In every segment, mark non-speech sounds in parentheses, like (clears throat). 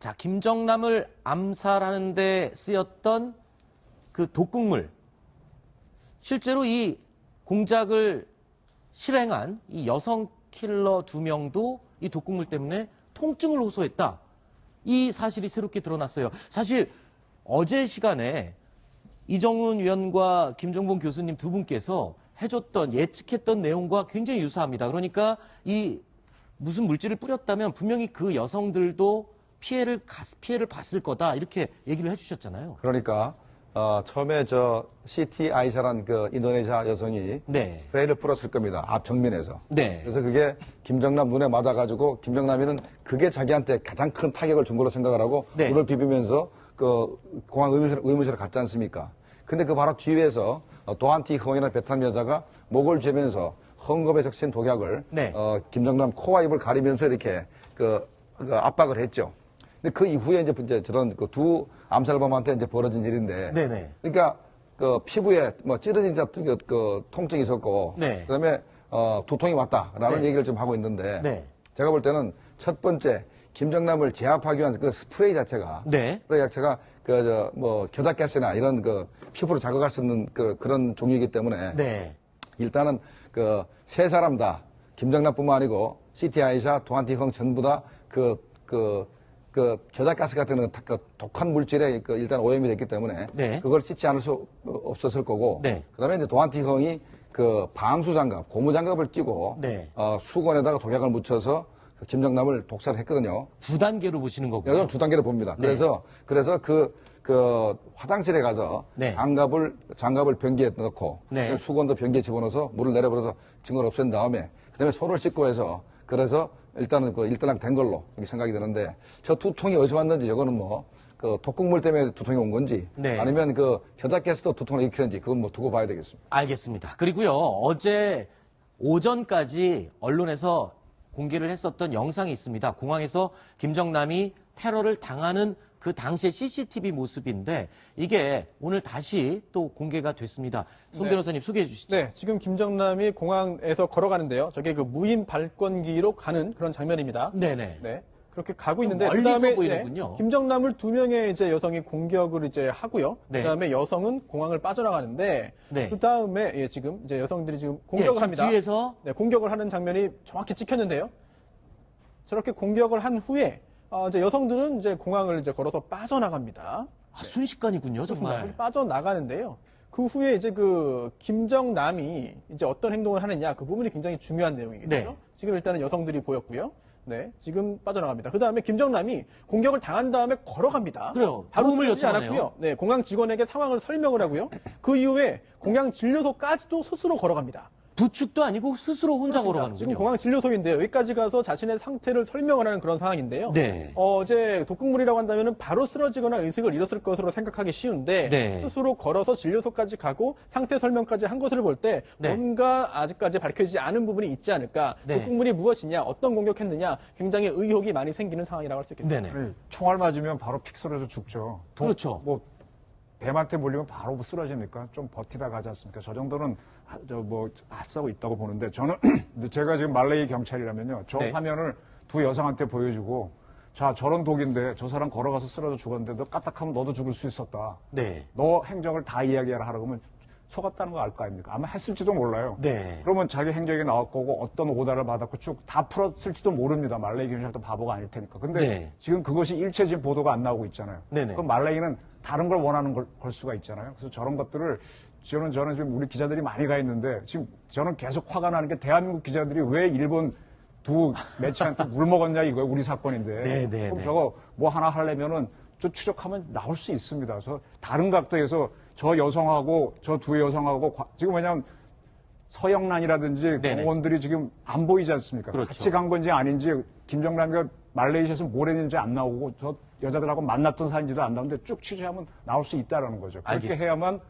자, 김정남을 암살하는 데 쓰였던 그 독극물. 실제로 이 공작을 실행한 이 여성 킬러 두 명도 이 독극물 때문에 통증을 호소했다. 이 사실이 새롭게 드러났어요. 사실 어제 시간에 이정훈 위원과 김정봉 교수님 두 분께서 해줬던 예측했던 내용과 굉장히 유사합니다. 그러니까 이 무슨 물질을 뿌렸다면 분명히 그 여성들도 피해를 가- 피해를 봤을 거다 이렇게 얘기를 해주셨잖아요. 그러니까 어, 처음에 저 시티 아이샤란 그 인도네시아 여성이 네, 스프레이를 뿌렸을 겁니다. 앞 정면에서. 네, 그래서 그게 김정남 눈에 맞아가지고 김정남이는 그게 자기한테 가장 큰 타격을 준 걸로 생각을 하고 네. 눈을 비비면서 그 공항 의무실, 의무실에 갔지 않습니까? 근데 그 바로 뒤에서 어, 도한티 허이라는 베트남 여자가 목을 죄면서 헝겊에 적신 독약을 네. 어, 김정남 코와 입을 가리면서 이렇게 그, 그 압박을 했죠. 근데 그 이후에 이제, 이제 저런 그 두 암살범한테 이제 벌어진 일인데. 네네. 그러니까 그 피부에 뭐 찌르진 잡- 그, 그 통증이 있었고. 네. 그다음에 어, 두통이 왔다라는 네. 얘기를 좀 하고 있는데. 네. 제가 볼 때는 첫 번째 김정남을 제압하기 위한 그 스프레이 자체가. 네. 스프레이 자체가 그 저 뭐 겨자가스나 이런 그 피부를 자극할 수 있는 그 그런 종류이기 때문에. 네, 일단은 그 세 사람 다 김정남뿐만 아니고 아이샤, 도한티흥 전부 다그그 그 겨자가스 같은 그, 그 독한 물질에 그 일단 오염이 됐기 때문에 네. 그걸 씻지 않을 수 없었을 거고 네. 그다음에 이제 도한티흥이 그 방수 장갑, 고무 장갑을 끼고 네. 어, 수건에다가 독약을 묻혀서 그 김정남을 독살을 했거든요. 두 단계로 보시는 거고요. 여기는 두 단계를 봅니다. 네. 그래서 그래서 그, 그 화장실에 가서 네. 장갑을 장갑을 변기에 넣고 네. 수건도 변기에 집어넣어서 물을 내려버려서 증거를 없앤 다음에 그다음에 손을 씻고 해서 그래서 일단은 그 일단락 된 걸로 이렇게 생각이 드는데 저 두통이 어디서 왔는지 이거는 뭐 그 독극물 때문에 두통이 온 건지 네. 아니면 그 겨자가스도 두통을 일으키는지 그건 뭐 두고 봐야 되겠습니다. 알겠습니다. 그리고요, 어제 오전까지 언론에서 공개를 했었던 영상이 있습니다. 공항에서 김정남이 테러를 당하는 그 당시의 CCTV 모습인데 이게 오늘 다시 또 공개가 됐습니다. 손 네. 변호사님 소개해 주시죠. 네, 지금 김정남이 공항에서 걸어가는데요. 저게 그 무인 발권기로 가는 그런 장면입니다. 네네. 네. 그렇게 가고 있는데 그다음에 보이는군요. 네, 김정남을 두 명의 이제 여성이 공격을 이제 하고요. 네. 그다음에 여성은 공항을 빠져나가는데 네. 그다음에 예, 지금 이제 여성들이 지금 예, 공격을 지금 합니다. 뒤에서 네, 공격을 하는 장면이 정확히 찍혔는데요. 저렇게 공격을 한 후에 어, 이제 여성들은 이제 공항을 이제 걸어서 빠져나갑니다. 아, 순식간이군요. 정말. 빠져나가는데요. 그 후에 이제 그 김정남이 이제 어떤 행동을 하느냐 그 부분이 굉장히 중요한 내용이겠죠. 네. 지금 일단은 여성들이 보였고요. 네, 지금 빠져나갑니다. 그 다음에 김정남이 공격을 당한 다음에 걸어갑니다. 그래요. 바로 요청하네요. 않았고요. 네, 공항 직원에게 상황을 설명을 하고요. 그 이후에 공항 진료소까지도 스스로 걸어갑니다. 부축도 아니고 스스로 혼자 그렇습니다. 걸어가는군요. 지금 공항 진료소인데요. 여기까지 가서 자신의 상태를 설명을 하는 그런 상황인데요. 네. 어제 독극물이라고 한다면 바로 쓰러지거나 의식을 잃었을 것으로 생각하기 쉬운데 네. 스스로 걸어서 진료소까지 가고 상태 설명까지 한 것을 볼때 네. 뭔가 아직까지 밝혀지지 않은 부분이 있지 않을까. 네. 독극물이 무엇이냐, 어떤 공격했느냐 굉장히 의혹이 많이 생기는 상황이라고 할 수 있겠습니다. 네네. 총알 맞으면 바로 픽 쓰러져 죽죠. 도- 그렇죠. 뭐 뱀한테 물리면 바로 뭐 쓰러집니까? 좀 버티다 가지 않습니까? 저 정도는 저뭐 하싸고 있다고 보는데 저는 (clears throat) 제가 지금 말레이 경찰이라면요. 저 네. 화면을 두 여성한테 보여주고 자 저런 독인데 저 사람 걸어가서 쓰러져 죽었는데 너 까딱하면 너도 죽을 수 있었다. 네. 너 행적을 다 이야기하라 하라고 하면 속았다는 거 알 거 아닙니까? 아마 했을지도 몰라요. 네. 그러면 자기 행적이 나올 거고 어떤 오다를 받았고 쭉 다 풀었을지도 모릅니다. 말레이 경찰도 바보가 아닐 테니까. 근데 네. 지금 그것이 일체 지금 보도가 안 나오고 있잖아요. 네네. 그럼 말레이는 다른 걸 원하는 걸, 걸 수가 있잖아요. 그래서 저런 것들을 저는 저는 지금 우리 기자들이 많이 가 있는데 지금 저는 계속 화가 나는 게 대한민국 기자들이 왜 일본 두 매체한테 물 먹었냐 이거예요. 우리 사건인데. 네네네. 그럼 저거 뭐 하나 하려면은 저 추적하면 나올 수 있습니다. 그래서 다른 각도에서 저 여성하고 저 두 여성하고 과- 지금 왜냐하면 서영란이라든지 네네. 공원들이 지금 안 보이지 않습니까? 그렇죠. 같이 간 건지 아닌지 김정남이가 말레이시아에서 뭘 했는지 안 나오고 저 여자들하고 만났던 사진지도 안 나오는데 쭉 취재하면 나올 수 있다라는 거죠. 그렇게 알겠습니다. 해야만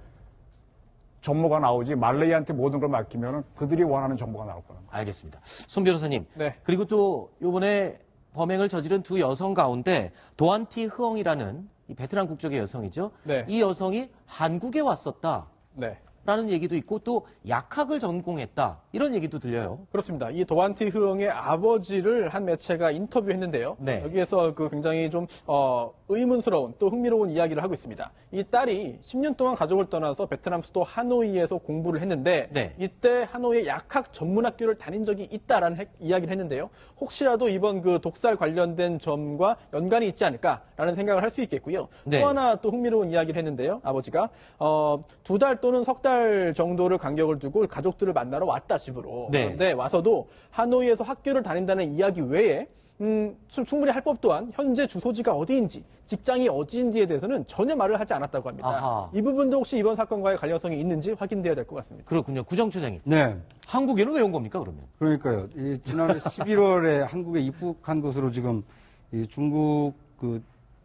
정보가 나오지 말레이한테 모든 걸 맡기면 그들이 원하는 정보가 나올 거예요. 알겠습니다. 손 변호사님. 네. 그리고 또 요번에 범행을 저지른 두 여성 가운데 도안티 흐엉이라는 이 베트남 국적의 여성이죠. 네. 이 여성이 한국에 왔었다. 네. 라는 얘기도 있고 또 약학을 전공했다 이런 얘기도 들려요. 그렇습니다. 이 도안티 흐엉의 아버지를 한 매체가 인터뷰했는데요. 네. 여기에서 그 굉장히 좀 어, 의문스러운 또 흥미로운 이야기를 하고 있습니다. 이 딸이 10년 동안 가족을 떠나서 베트남 수도 하노이에서 공부를 했는데 네. 이때 하노이의 약학 전문 학교를 다닌 적이 있다라는 핵- 이야기를 했는데요. 혹시라도 이번 그 독살 관련된 점과 연관이 있지 않을까라는 생각을 할 수 있겠고요. 네. 또 하나 또 흥미로운 이야기를 했는데요. 아버지가 어, 두 달 또는 석 달 정도를 간격을 두고 가족들을 만나러 왔다 집으로. 네. 그런데 와서도 하노이에서 학교를 다닌다는 이야기 외에 음, 좀 충분히 할 법 또한 현재 주소지가 어디인지 직장이 어디인지에 대해서는 전혀 말을 하지 않았다고 합니다. 아하. 이 부분도 혹시 이번 사건과의 관련성이 있는지 확인돼야 될 것 같습니다. 그렇군요. 구정 처장님. 네. 한국에는 왜 온 겁니까 그러면? 그러니까요. 이 지난해 (laughs) 11월에 한국에 입국한 것으로 지금 이 중국 그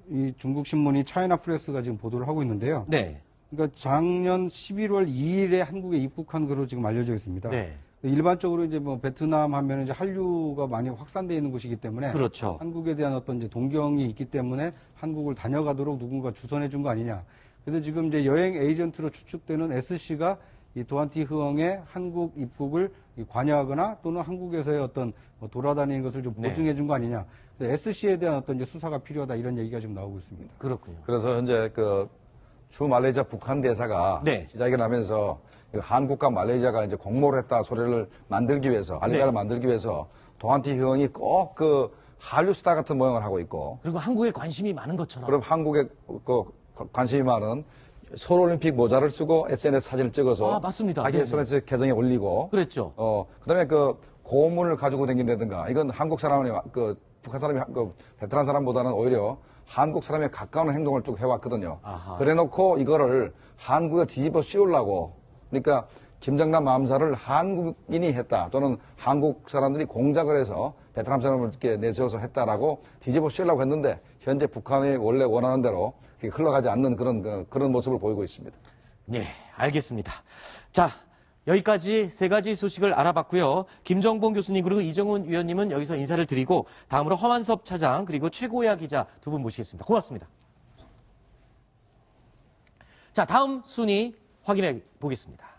이 중국 신문이 차이나 프레스가 지금 보도를 하고 있는데요. 네. 그러니까 작년 11월 2일에 한국에 입국한 것으로 지금 알려져 있습니다. 네. 일반적으로 이제 뭐 베트남 하면 이제 한류가 많이 확산되어 있는 곳이기 때문에 그렇죠. 한국에 대한 어떤 이제 동경이 있기 때문에 한국을 다녀가도록 누군가 주선해 준 거 아니냐. 그래서 지금 이제 여행 에이전트로 추측되는 SC가 이 도안티 흐엉의 한국 입국을 이 관여하거나 또는 한국에서의 어떤 뭐 돌아다니는 것을 좀 네. 보증해 준 거 아니냐. SC에 대한 어떤 이제 수사가 필요하다 이런 얘기가 지금 나오고 있습니다. 그렇군요. 그래서 현재 그 주 말레이시아 북한 대사가 네. 기자회견 하면서 이 한국과 말레이시아가 이제 공모를 했다 소리를 만들기 위해서 알리바를 네. 만들기 위해서 도한티 형이 꼭 그 한류 스타 같은 모양을 하고 있고 그리고 한국에 관심이 많은 것처럼. 그럼 한국에 그 관심이 많은 서울올림픽 모자를 쓰고 SNS 사진을 찍어서 아, 맞습니다. 자기. SNS 계정에 올리고 그랬죠. 어 그다음에 그 고문을 가지고 다닌다든가 이건 한국 사람이 그 북한 사람이 그 베트남 사람보다는 오히려 한국 사람에 가까운 행동을 쭉 해왔거든요. 아하. 그래놓고 이거를 한국에 뒤집어 씌우려고 그러니까 김정남 마음사를 한국인이 했다 또는 한국 사람들이 공작을 해서 베트남 사람을 이렇게 내세워서 했다라고 뒤집어 씌우려고 했는데 현재 북한이 원래 원하는 대로 흘러가지 않는 그런 그, 그런 모습을 보이고 있습니다. 네, 알겠습니다. 자, 여기까지 세 가지 소식을 알아봤고요. 김정봉 교수님 그리고 이정훈 위원님은 여기서 인사를 드리고 다음으로 허만섭 차장 그리고 최고야 기자 두 분 모시겠습니다. 고맙습니다. 자, 다음 순위 확인해 보겠습니다.